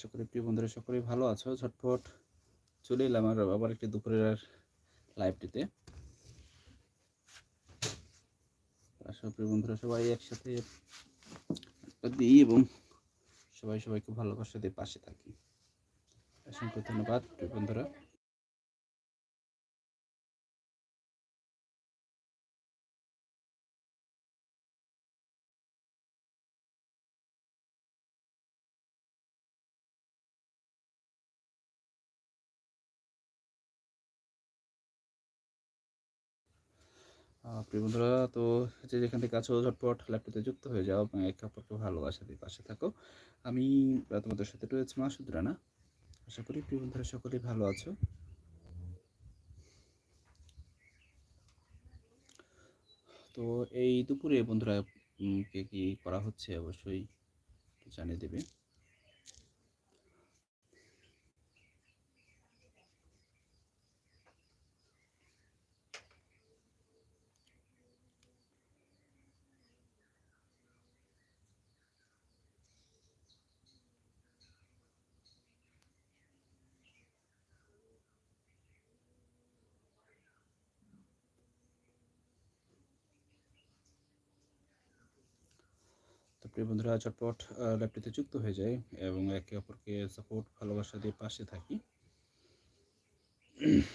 আশা করি প্রিয় বন্ধুরা, সকলেই ভালো আছো? ঝটফট চলে এলাম আর আবার একটি দুপুরের লাইভটিতে আশা প্রিয় বন্ধুরা, সবাই একসাথে দিই এবং সবাই সবাইকে ভালোবাসা দিয়ে পাশে থাকি। অসংখ্য ধন্যবাদ বন্ধুরা। প্রিয় বন্ধুরা, তো যে যেখান থেকে আছো, ঝটপট ল্যাপটপে যুক্ত হয়ে যাও। এবং একে অপরকে ভালোবাসা দিয়ে পাশে থাকো। আমি তোমাদের সাথে রয়েছে মাসুদ রানা আশা করি প্রিয় বন্ধুরা সকলেই ভালো আছো। তো এই দুপুরে বন্ধুরা কে কি করা হচ্ছে অবশ্যই জানিয়ে দেবে। প্রিয় বন্ধুরা চটপট ল্যাপটপে যুক্ত হয়ে যায় এবং একে অপরকে সাপোর্ট ভালোবাসা দিয়ে পাশে থাকি।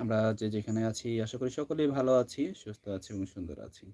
আমরা যে যেখানে আছি, আশা করি সকলেই ভালো আছি, সুস্থ আছি এবং সুন্দর আছি।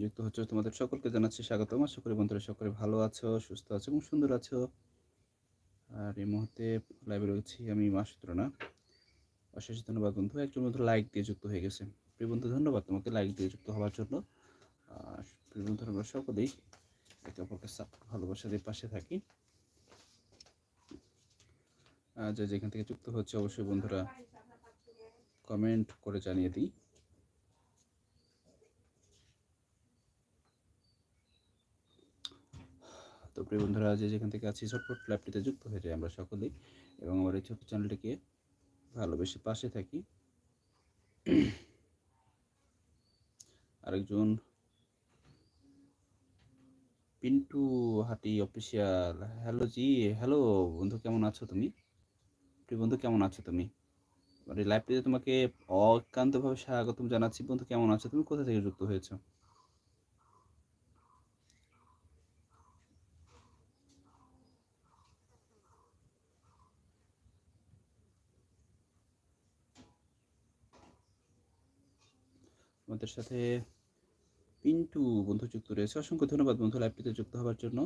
যুক্ত হচ্ছে, তোমাদের সকলকে জানাচ্ছি স্বাগতম। আশা করি বন্ধুরা সকলে ভালো আছো, সুস্থ আছো এবং সুন্দর আছো। আর এই মুহূর্তে লাইভে রয়েছি আমি মাসুদ রানা অশেষ ধন্যবাদ বন্ধু। একজন বন্ধু লাইক দিয়ে যুক্ত হয়ে গেছে। প্রিয় বন্ধু, ধন্যবাদ তোমাকে লাইক দিয়ে যুক্ত হওয়ার জন্য। আর প্রিয় বন্ধু, আমরা সকলেই একে অপরকে ভালোবাসা দিয়ে পাশে থাকি। যে যেখান থেকে যুক্ত হচ্ছে, অবশ্যই বন্ধুরা কমেন্ট করে জানিয়ে দিই। তো প্রিয় বন্ধুরা, যে যেখান থেকে আছি ঝটপট ল্যাপটিতে যুক্ত হয়ে যায় আমরা সকলেই এবং আমার এই ছোট্ট চ্যানেলটিকে ভালোবেসে পাশে থাকি। আরেকজন Pintu Hati official hello ji hello বন্ধু, কেমন আছো তুমি? প্রিয় বন্ধু, কেমন আছো তুমি? এই লাইভটিতে তোমাকে অকান্তভাবে স্বাগতম জানাচ্ছি। বন্ধু, কেমন আছো? তুমি কোথা থেকে যুক্ত হয়েছো? আমাদের সাথে পিন্টু বন্ধু যুক্ত রয়েছে। অসংখ্য ধন্যবাদ বন্ধু লাইভটিতে যুক্ত হওয়ার জন্য।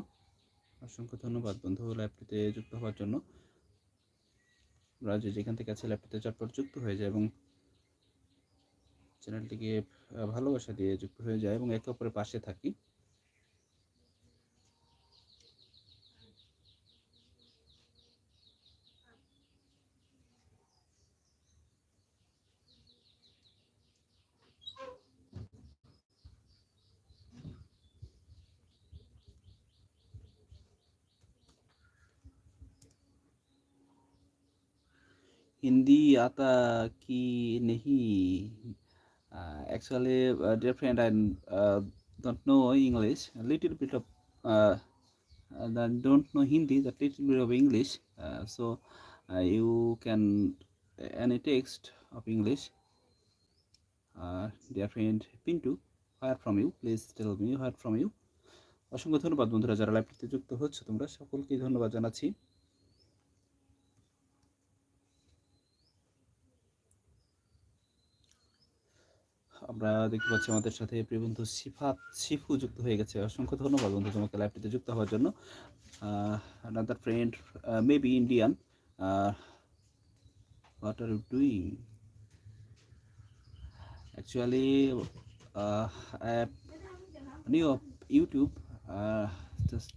অসংখ্য ধন্যবাদ বন্ধু লাইভটিতে যুক্ত হওয়ার জন্য। আমরা যে যেখান থেকে আছে ল্যাপটিতে চটপট যুক্ত হয়ে যায় এবং চ্যানেলটিকে ভালোবাসা দিয়ে যুক্ত হয়ে যায় এবং একে অপরের পাশে থাকি। आता कि नहीं actually dear friend I don't know English, a little bit of uh, uh, that don't know Hindi, that little bit of English. Uh, so uh, you can any text of English. Uh, dear friend Pintu, where from you? Please tell me where from you. অসংখ্য ধন্যবাদ বন্ধুরা যারা লাইভটিতে যুক্ত হচ্ছে তোমরা সকলকে ধন্যবাদ জানাচ্ছি আমরা দেখতে পাচ্ছি আমাদের সাথে প্রিয় বন্ধু সিফাত সিফু যুক্ত হয়ে গেছে। অসংখ্য ধন্যবাদ বন্ধু তোমাকে লাইভটিতে যুক্ত হওয়ার জন্য। Another friend maybe Indian what are you doing actually new YouTube just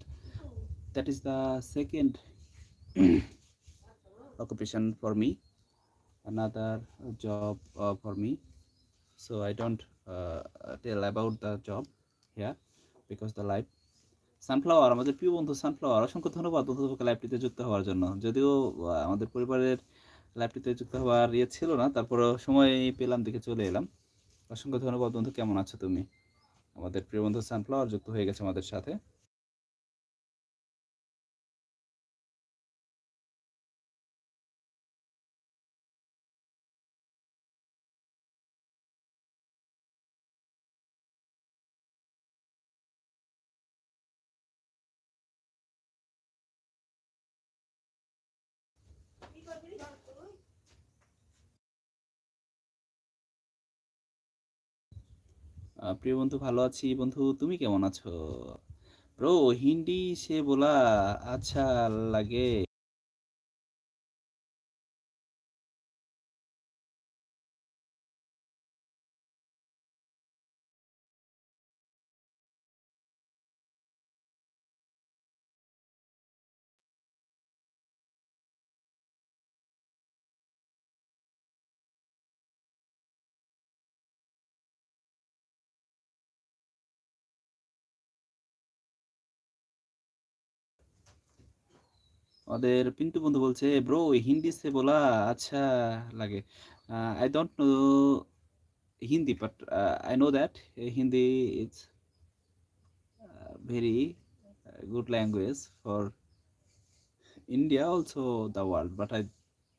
that is the second occupation for me. Another uh, for me. So i don't uh, tell about the job here because the live sunflower আমাদের প্রিয় বন্ধু sunflower অসংখ্য ধন্যবাদ বন্ধু লাইফটিতে যুক্ত হওয়ার জন্য। যদিও আমাদের পরিবারের লাইভটিতে যুক্ত হওয়ার ইয়ে ছিল না তারপরে সময় পেলাম দেখে চলে এলাম। অসংখ্য ধন্যবাদ বন্ধু কেমন আছো তুমি? আমাদের প্রিয় বন্ধু সানফ্লাওয়ার যুক্ত হয়ে গেছে আমাদের সাথে। প্রিয় বন্ধু ভালো আছি। বন্ধু তুমি কেমন আছো? ব্রো হিন্দি সে বলা আচ্ছা লাগে। আমাদের পিন্টু বন্ধু বলছে, ব্রো হিন্দি সে বলা আচ্ছা লাগে। I don't know Hindi but I know that Hindi is very good language for India also the world but I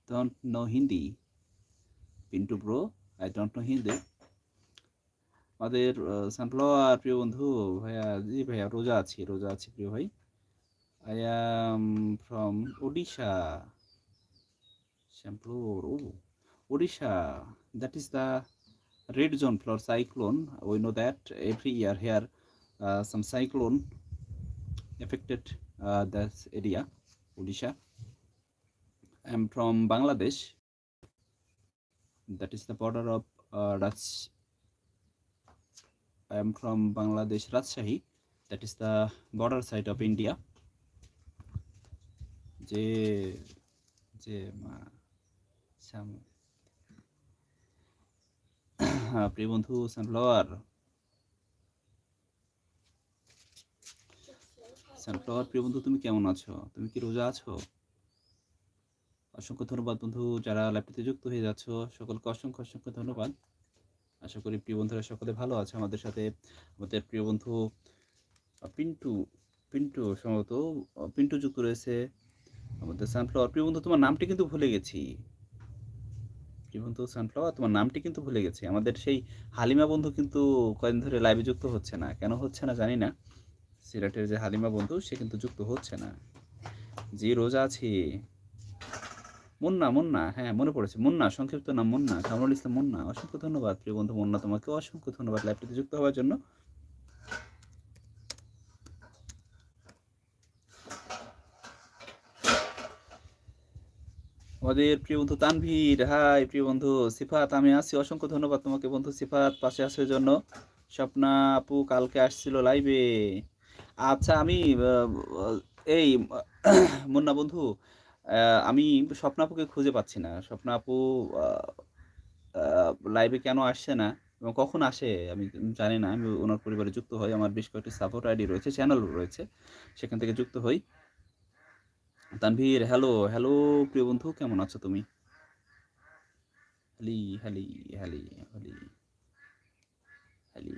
don't know Hindi. Pintu, bro I don't know Hindi. আমাদের সানফ্লাওয়ার, প্রিয় বন্ধু, ভাইয়া, জি ভাইয়া, রোজা আছি রোজা আছি, প্রিয় ভাই। I am from Odisha. Champlur. Oh, Odisha. That is the red zone for cyclone. We know that every year here uh, some cyclone affected uh, this area, Odisha. I am from Bangladesh. That is the border of uh, Raj. I am from Bangladesh, Rajshahi. That is the border side of India. যে যে মা হ্যাঁ, প্রিয় বন্ধু sunflower sunflower প্রিয় বন্ধু তুমি কেমন আছো? তুমি কি রোজা আছো? অসংখ্য ধন্যবাদ বন্ধু যারা ল্যাপটপে যুক্ত হয়ে যাচ্ছ সকলকে অসংখ্য অসংখ্য ধন্যবাদ। আশা করি প্রিয় বন্ধুরা সকলে ভালো আছে আমাদের সাথে। আমাদের প্রিয় বন্ধু পিন্টু পিন্টু সম্ভবত পিন্টু যুক্ত রয়েছে। আমাদের সানফ্লাওয়ার প্রিয় বন্ধু, তোমার নামটি কিন্তু ভুলে গেছি। প্রিয় বন্ধু সানফ্লাওয়ার তোমার নামটি কিন্তু ভুলে গেছি। আমাদের সেই হালিমা বন্ধু কিন্তু কয়েকদিন ধরে লাইভে যুক্ত হচ্ছে না। কেন হচ্ছে না জানি না। সিলেটের যে হালিমা বন্ধু, সে কিন্তু যুক্ত হচ্ছে না। জি, রোজা আছে। মুন্না মুন্না হ্যাঁ মনে পড়েছে। মুন্না, সংক্ষিপ্ত নাম মুন্না, কামরুল ইসলাম মুন্না। অসংখ্য ধন্যবাদ, প্রিয় বন্ধু, মুন্না তোমাকে অসংখ্য ধন্যবাদ লাইভটিতে যুক্ত হওয়ার জন্য। আমাদের প্রিয় বন্ধু তানভীর। হাই, প্রিয় বন্ধু সিফাত, আমি আছি। অসংখ্য ধন্যবাদ তোমাকে বন্ধু সিফাত পাশে আসার জন্য। স্বপ্না আপু কালকে আসছিল লাইভে আচ্ছা আমি এই, মুন্না বন্ধু আমি স্বপ্না আপুকে খুঁজে পাচ্ছি না। স্বপ্না আপু লাইভে কেন আসছে না এবং কখন আসে, আমি জানি না। আমি ওনার পরিবারে যুক্ত হই। আমার বেশ কয়েকটি সাপোর্ট আইডি রয়েছে চ্যানেল রয়েছে, সেখান থেকে যুক্ত হই। তানভীর হ্যালো হ্যালো প্রিয় বন্ধু কেমন আছো তুমি hello hello hello hello hello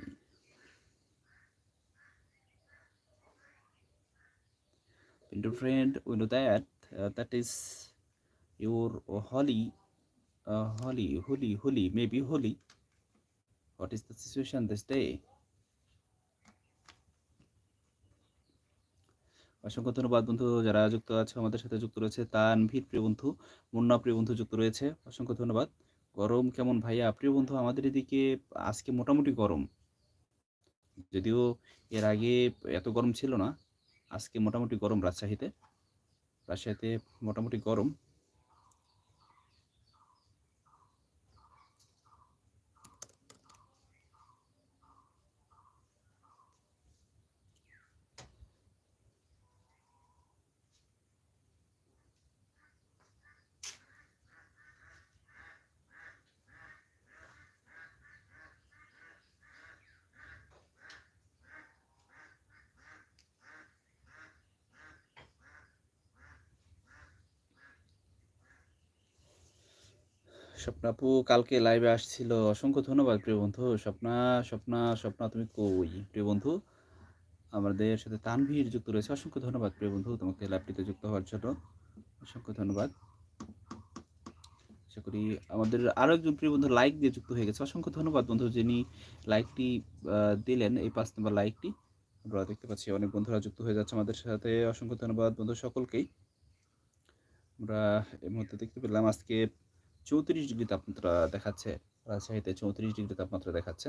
Pinto friend, we know that uh, that is your holy, uh, holy, holy, holy, maybe holy. What is the situation this day? অসংখ্য ধন্যবাদ বন্ধু, যারা যুক্ত আছে আমাদের সাথে যুক্ত রয়েছে। তানভীর, প্রিয় বন্ধু, মুন্না, প্রিয় বন্ধু যুক্ত রয়েছে। অসংখ্য ধন্যবাদ। গরম কেমন ভাইয়া? প্রিয় বন্ধু, আমাদের এদিকে আজকে মোটামুটি গরম। যদিও এর আগে এত গরম ছিল না, আজকে মোটামুটি গরম রাজশাহীতে। রাজশাহীতে মোটামুটি গরম। স্বপ্নাপু কালকে লাইভে আসছিল। অসংখ্য ধন্যবাদ প্রিয় বন্ধু। স্বপ্না স্বপ্না স্বপ্না, তুমি কই? প্রিয় বন্ধু, আমাদের সাথে তানভীর যুক্ত রয়েছে। অসংখ্য ধন্যবাদ প্রিয় বন্ধু, তোমাকে লাইভটিতে যুক্ত হওয়ার জন্য। অসংখ্য ধন্যবাদ। আশা করি আমাদের আরও একজন প্রিয় বন্ধু লাইক দিয়ে যুক্ত হয়ে গেছে। অসংখ্য ধন্যবাদ বন্ধু যিনি লাইকটি দিলেন এই পাঁচ নম্বর লাইকটি আমরা দেখতে পাচ্ছি অনেক বন্ধুরা যুক্ত হয়ে যাচ্ছে আমাদের সাথে। অসংখ্য ধন্যবাদ বন্ধু সকলকেই। আমরা এই মুহূর্তে দেখতে পেলাম আজকে চৌত্রিশ ডিগ্রি তাপমাত্রা দেখাচ্ছে রাজশাহীতে চৌত্রিশ ডিগ্রি তাপমাত্রা দেখাচ্ছে।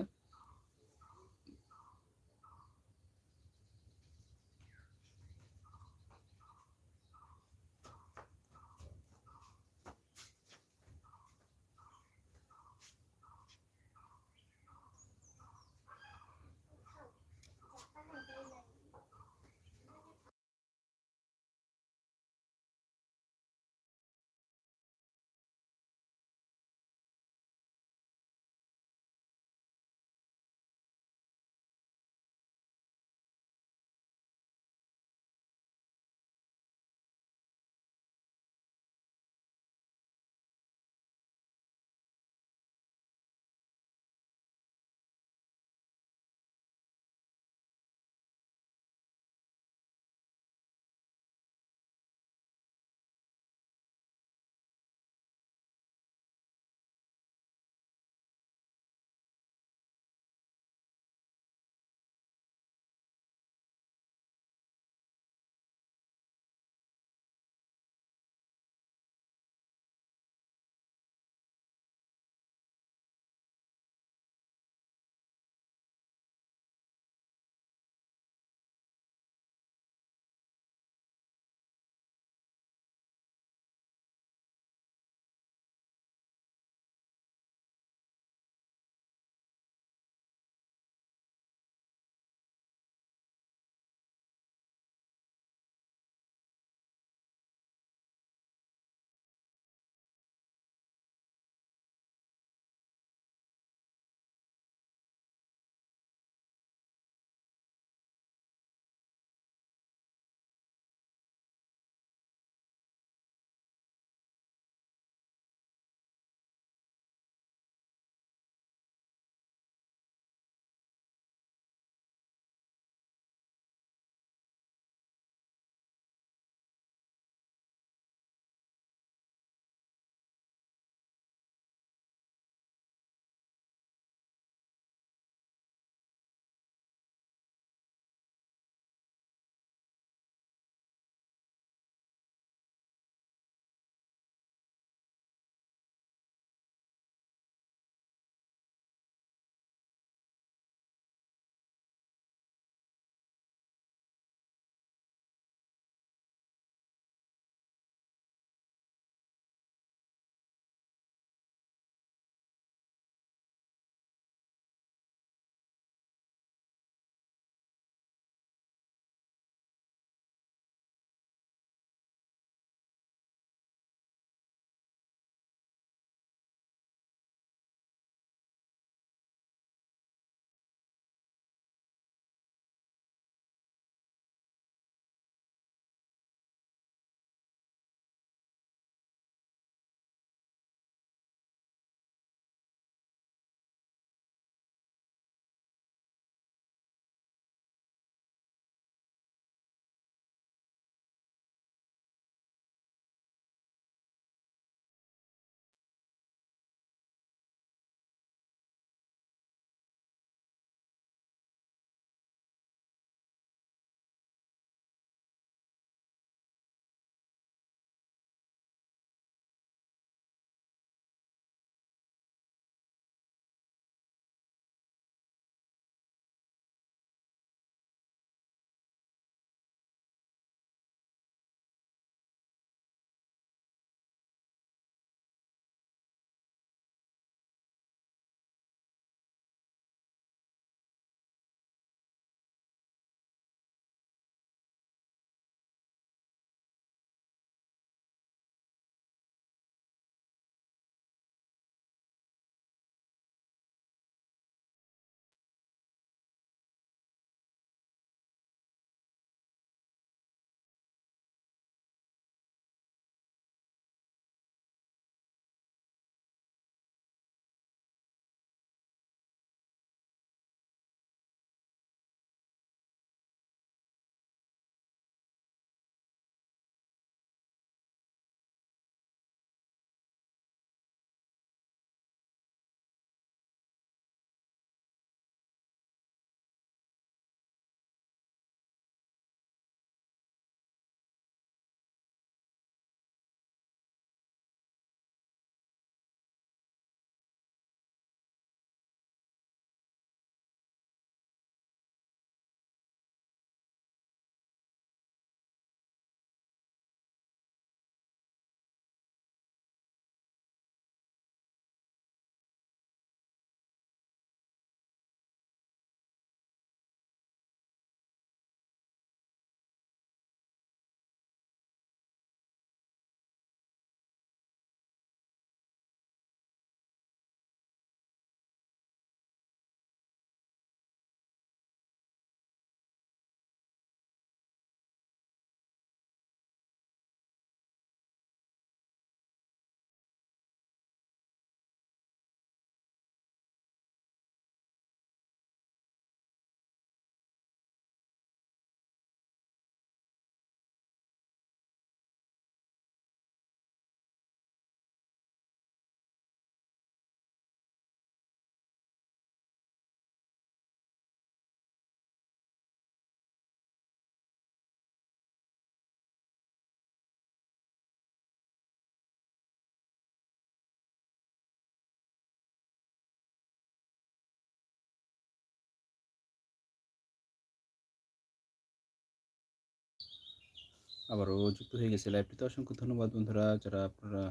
আবারও যুক্ত হয়ে গেছে লাইভটিতে। অসংখ্য ধন্যবাদ বন্ধুরা, যারা আপনারা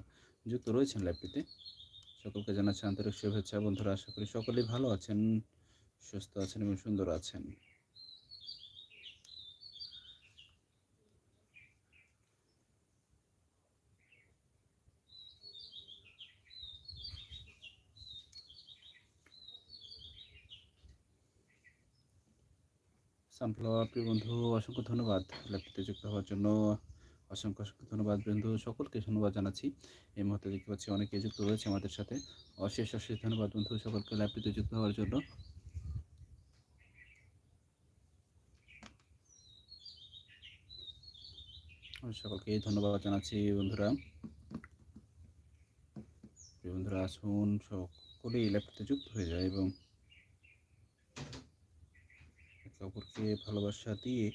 যুক্ত রয়েছেন লাইভটিতে। সকলকে জানাচ্ছি আন্তরিক শুভেচ্ছা বন্ধুরা, আশা করি সকলেই ভালো আছেন, সুস্থ আছেন এবং সুন্দর আছেন। সানফ্লাওয়ার, প্রিয় বন্ধু, অসংখ্য ধন্যবাদ লাইভটিতে যুক্ত হওয়ার জন্য। অসংখ্য অসংখ্য ধন্যবাদ, বন্ধু, সকলকে ধন্যবাদ জানাচ্ছি। এই মুহূর্তে দেখতে পাচ্ছি অনেকে যুক্ত রয়েছে আমাদের সাথে। অশেষ অশেষ ধন্যবাদ, বন্ধু, সকলকে লাইভটিতে যুক্ত হওয়ার জন্য। সকলকে ধন্যবাদ জানাচ্ছি, বন্ধুরা। বন্ধুরা, আসুন, সকলেই ল্যাপটপে যুক্ত হয়ে যায় এবং একে অপরকে ভালোবাসা দিয়ে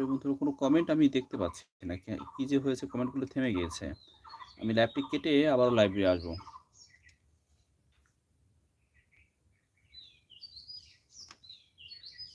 প্রিয় বন্ধুরা কোনো কমেন্ট আমি দেখতে পাচ্ছি না। কি- যে হয়েছে কমেন্টগুলো থেমে গিয়েছে। আমি ল্যাপটি কেটে আবারও লাইব্রেরি আসব।